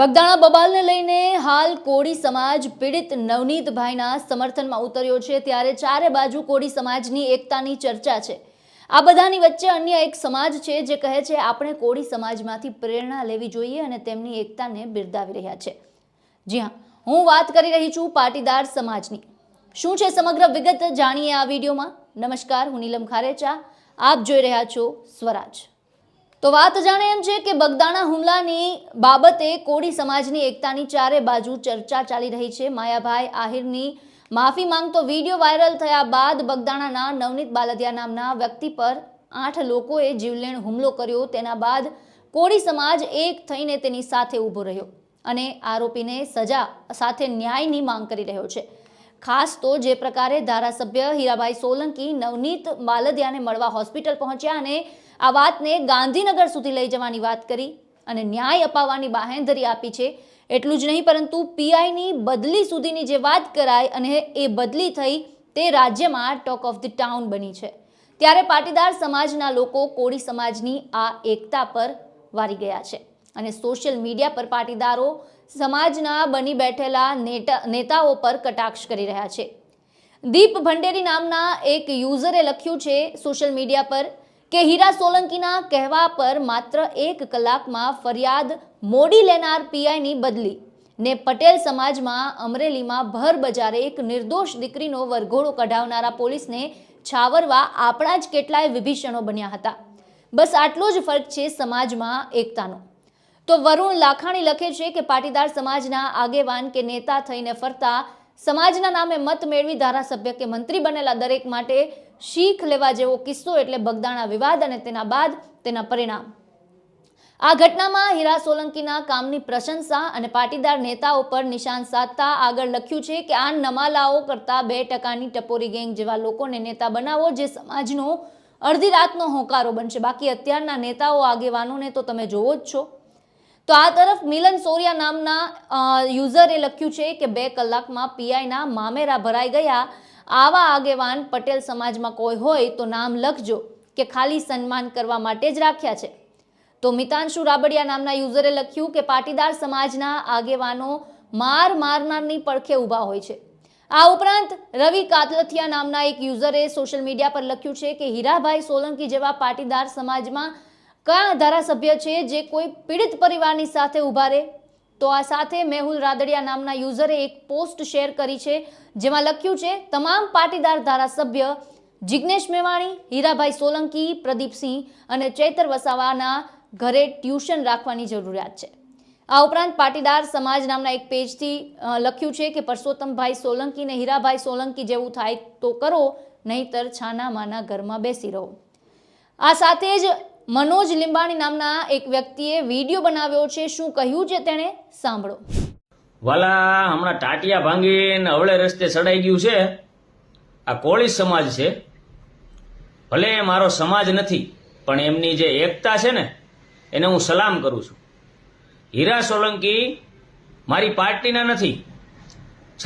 બગદાણા બબાલને લઈને હાલ કોળી સમાજ પીડિત નવનીતભાઈના સમર્થનમાં ઉતર્યો છે, ત્યારે ચારે બાજુ કોળી સમાજની એકતાની ચર્ચા છે. આ બધાની વચ્ચે અન્ય એક સમાજ છે જે કહે છે, આપણે કોળી સમાજમાંથી પ્રેરણા લેવી જોઈએ અને તેમની એકતાને બિરદાવી રહ્યા છે. જી હા, હું વાત કરી રહી છું પાટીદાર સમાજની. શું છે સમગ્ર વિગત? જાણીએ આ વિડીયોમાં. નમસ્કાર, હું નીલમ ખારેચા. આપ જોઈ રહ્યા છો સ્વરાજ. તો વાત જાણે એમ છે કે બગદાણા હુમલાની બાબતે કોળી સમાજની એકતાની ચારે બાજુ ચર્ચા ચાલી રહી છે. માયાભાઈ આહિરની માફી માંગતો વીડિયો વાયરલ થયા બાદ બગદાણાના નવનીત બાલદિયા નામના વ્યક્તિ પર આઠ લોકોએ જીવલેણ હુમલો કર્યો. તેના બાદ કોળી સમાજ એક થઈને તેની સાથે ઊભો રહ્યો અને આરોપીને સજા સાથે ન્યાયની માંગ કરી રહ્યો છે. ખાસ તો જે પ્રકારે ધારાસભ્ય હીરાભાઈ સોલંકી નવનીત બાલદિયાને મળવા હોસ્પિટલ પહોંચ્યા અને આ વાતને ગાંધીનગર સુધી લઈ જવાની વાત કરી અને ન્યાય અપાવવાની બાહેંધરી આપી છે. એટલું જ નહીં, પરંતુ પીઆઈની બદલી સુધીની જે વાત કરાય અને એ બદલી થઈ તે રાજ્યમાં ટોક ઓફ ધ ટાઉન બની છે. ત્યારે પાટીદાર સમાજના લોકો કોળી સમાજની આ એકતા પર વારી ગયા છે અને સોશિયલ મીડિયા પર પાટીદારો સમાજના બની બેઠેલા નેતા નેતાઓ પર કટાક્ષ કરી રહ્યા છે. દીપ ભંડેરી નામના એક યુઝરે લખ્યું છે સોશિયલ મીડિયા પર કે હીરા સોલંકીના કહેવા પર માત્ર એક કલાકમાં ફરિયાદ મોડી લેનાર પીઆઈની બદલી. ને પટેલ સમાજમાં અમરેલીમાં ભર બજારે એક નિર્દોષ દીકરીનો વરઘોડો કઢાવનારા પોલીસને છાવરવા આપણા જ કેટલાય વિભીષણો બન્યા હતા. બસ આટલો જ ફરક છે સમાજમાં એકતાનો. તો વરુણ લાખાણી લખે છે કે પાટીદાર સમાજના આગેવાન કે નેતા થઈને ફરતા સમાજના નામે મત મેળવી ધારાસભ્ય કે મંત્રી બનેલા દરેક માટે શીખ લેવા જેવો કિસ્સો એટલે બગદાણા વિવાદ અને તેના બાદ તેના પરિણામ. આ ઘટનામાં હીરા સોલંકીના કામની પ્રશંસા અને પાટીદાર નેતાઓ પર નિશાન સાધતા આગળ લખ્યું છે કે આ નમાલાઓ કરતા બે ટકાની ટપોરી ગેંગ જેવા લોકોને નેતા બનાવો જે સમાજનો અડધી રાતનો હોંકારો બનશે. બાકી અત્યારના નેતાઓ આગેવાનોને તો તમે જોવો જ છો. તો આ તરફ મિલન સોરિયા નામના યુઝરે લખ્યું છે કે બે કલાકમાં પીઆઈના મામેરા ભરાઈ ગયા આવા આગેવાન પટેલ સમાજમાં કોઈ હોય તો નામ લખજો કે ખાલી સન્માન કરવા માટે જ રાખ્યા છે. તો મિતાંશુ રાબડિયા નામના યુઝરે લખ્યું કે પાટીદાર સમાજના આગેવાનો માર મારનારની પડખે ઊભા હોય છે. આ ઉપરાંત રવિ કાતલથિયા નામના એક યુઝરે સોશિયલ મીડિયા પર લખ્યું છે કે હીરાભાઈ સોલંકી જેવા પાટીદાર સમાજમાં કયા ધારાસભ્ય છે જે કોઈ પીડિત પરિવારની સાથે ઊભા રહે? તો આ સાથે મેહુલ રાદડિયા નામના યુઝરે એક પોસ્ટ શેર કરી છે, જેમાં લખ્યું છે, તમામ પાટીદાર ધારાસભ્ય જિગ્નેશ મેવાણી, હીરાભાઈ સોલંકી પ્રદીપસિંહ અને ચૈતર વસાવાના ઘરે ટ્યુશન રાખવાની જરૂરિયાત છે. આ ઉપરાંત પાટીદાર સમાજ નામના એક પેજથી લખ્યું છે કે, પરસોત્તમભાઈ સોલંકી ને હીરાભાઈ સોલંકી જેવું થાય તો કરો, નહીતર છાના માના ઘરમાં બેસી રહો. આ સાથે જ મનોજ લીંબાણી નામના એક વ્યક્તિએ વીડિયો બનાવ્યો છે. શું કહ્યું છે તેણે? સાંભળો. વાલા, હમણાં ટાટિયા ભાંગીને અવળે રસ્તે ચડાઈ ગયું છે. આ કોળી સમાજ છે. ભલે મારો સમાજ નથી, પણ એમની જે એકતા છે ને, એને હું સલામ કરું છું. હીરા સોલંકી મારી પાર્ટીના નથી.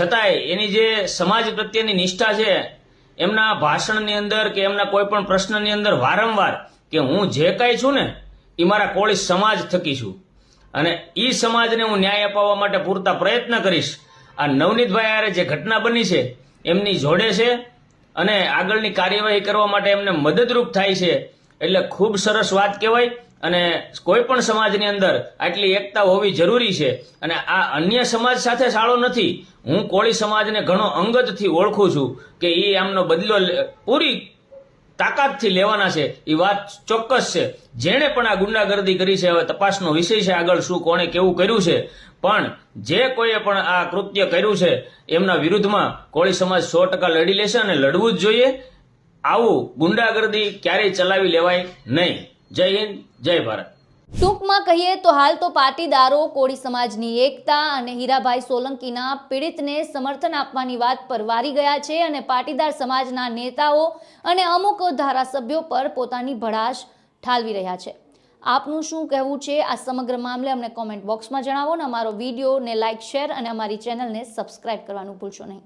છતાંય એની જે સમાજ પ્રત્યેની નિષ્ઠા છે, એમના ભાષણની અંદર કે એમના કોઈ પણ પ્રશ્નની અંદર વારંવાર કે હું જે કાંઈ છું ને, એ મારા કોળી સમાજ થકી છું. અને એ સમાજને હું ન્યાય અપાવવા માટે પૂરતા પ્રયત્ન કરીશ. આ નવનીતભાઈ હારે જે ઘટના બની છે, એમની જોડે છે અને આગળની કાર્યવાહી કરવા માટે એમને મદદરૂપ થાય છે. એટલે ખૂબ સરસ વાત કહેવાય અને કોઈ પણ સમાજની અંદર આટલી એકતા હોવી જરૂરી છે. અને આ અન્ય સમાજ સાથે સાળો નથી. હું કોળી સમાજને ઘણો અંગતથી ઓળખું છું કે એ આમનો બદલો પૂરી તાકાતથી લેવાના છે એ વાત ચોક્કસ છે. જેણે પણ આ ગુંડાગર્દી કરી છે, હવે તપાસનો વિષય છે આગળ શું કોણે કેવું કર્યું છે. પણ જે કોઈએ પણ આ કૃત્ય કર્યું છે, એમના વિરુદ્ધમાં કોળી સમાજ સો ટકા લડી લેશે અને લડવું જ જોઈએ. આવું ગુંડાગર્દી ક્યારેય ચલાવી લેવાય નહીં. જય હિન્દ, જય ભારત. ટૂંકમાં કહીએ તો હાલ તો પાટીદારો, કોળી સમાજની એકતા અને હીરાભાઈ સોલંકીના પીડિતને સમર્થન આપવાની વાત પર વારી ગયા છે અને પાટીદાર સમાજના નેતાઓ અને અમુક ધારાસભ્યો પર પોતાની ભડાશ ઠાલવી રહ્યા છે. આપનું શું કહેવું છે? આ સમગ્ર મામલે અમને કોમેન્ટ બોક્સમાં જણાવો અને અમારો વિડીયોને લાઇક, શેર અને અમારી ચેનલને સબસ્ક્રાઇબ કરવાનું ભૂલશો નહીં.